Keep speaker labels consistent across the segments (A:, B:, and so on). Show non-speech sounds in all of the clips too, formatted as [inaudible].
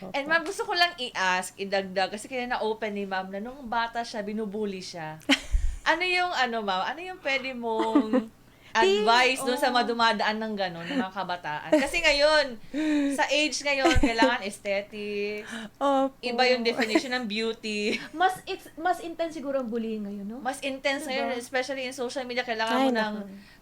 A: Opo.
B: And ma'am, gusto ko lang i-ask, idagdag, kasi kaya na-open ni ma'am na nung bata siya, binubuli siya. [laughs] ano yung, ano ma'am, ano yung pwede mong advice doon sa
A: oh.
B: madumadaan ng gano'n, ng mga kabataan? Kasi ngayon, sa age ngayon, kailangan aesthetic,
A: Opo.
B: iba yung definition ng beauty.
C: Mas it's mas intense siguro ang bullying ngayon, no?
B: Mas intense
C: Diba?
B: ngayon, especially in social media, kailangan
A: Ay,
B: mo ng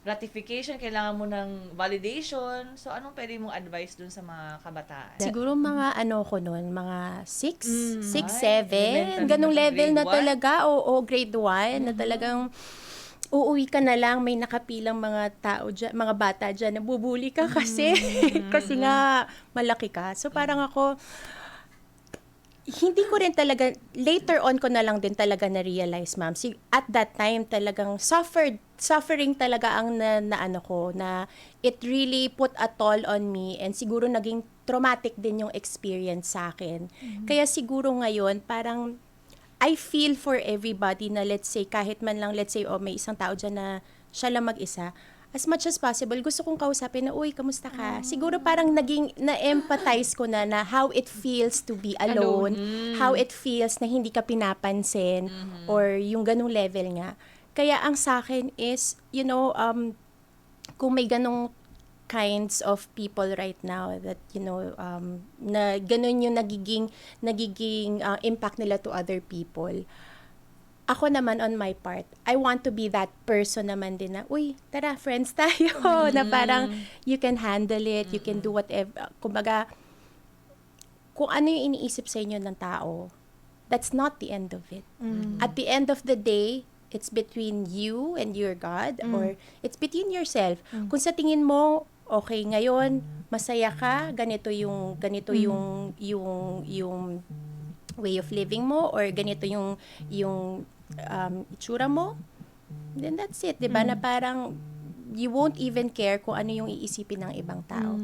B: gratification, kailangan mo ng validation. So, anong pwede mong advice dun sa mga kabataan?
A: Siguro mga ano ko noon, mga 6,
C: Mm.
A: 6,
B: Ay,
A: 7,
B: elementary
A: ganong level na
B: one?
A: talaga, oo, grade 1, na talagang uuwi ka na lang, may nakapilang mga tao dyan, mga bata dyan, nabubuli ka kasi, [laughs] kasi nga malaki ka. So parang ako, hindi ko rin talaga, later on ko na lang din talaga na-realize, ma'am. Si, at that time, talagang suffered, suffering talaga ang na, na ano ko, na it really put a toll on me and siguro naging traumatic din yung experience sa akin. Kaya siguro ngayon, parang I feel for everybody na let's say, kahit man lang, let's say, oh, may isang tao dyan na siya lang mag-isa, as much as possible, gusto kong kausapin na, uy, kamusta ka? Siguro parang naging, na-empathize ko na na how it feels to be alone, how it feels na hindi ka pinapansin, or yung ganong level nga. Kaya ang sa akin is, you know, um, kung may ganong kinds of people right now that you know um na ganun yung nagiging nagiging uh, impact nila to other people. Ako naman on my part I want to be that person naman din na uy tara friends tayo. [laughs] Na parang you can handle it you can do whatever kumbaga kung ano yung iniisip sa inyo ng tao that's not the end of it. At the end of the day, it's between you and your God or it's between yourself. Kung sa tingin mo okay ngayon, masaya ka, ganito yung ganito yung yung yung way of living mo or ganito yung yung um, itsura mo, then that's it, 'di ba? Na parang you won't even care kung ano yung iisipin ng ibang tao.